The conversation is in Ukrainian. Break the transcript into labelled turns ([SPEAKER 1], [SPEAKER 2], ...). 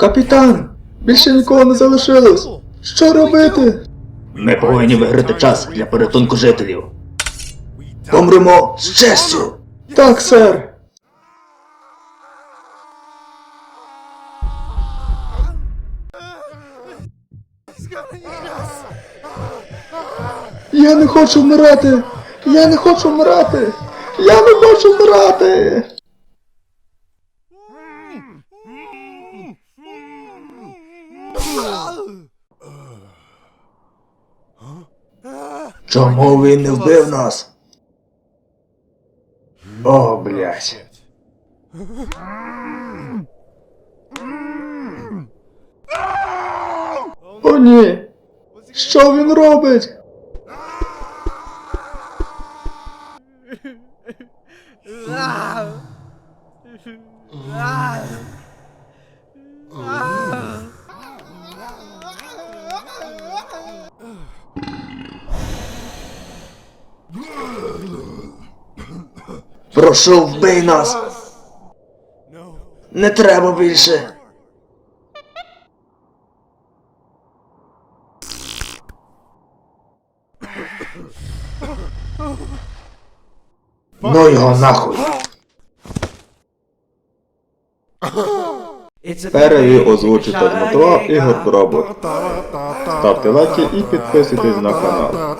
[SPEAKER 1] Капітан! Більше нікого не залишилось! Що робити? Ми повинні виграти час для порятунку жителів. Помремо з честю! Так, сер! Я не хочу вмирати! Я не хочу вмирати! Я не хочу вмирати! Чому він не вбив нас? О, блядь. О, ні! Що він робить? Прошу, вбий нас! Не треба більше! Ну його нахуй! Переві озвучити Дмитро Ігор Дробот. Ставте лайки і підписуйтесь на канал.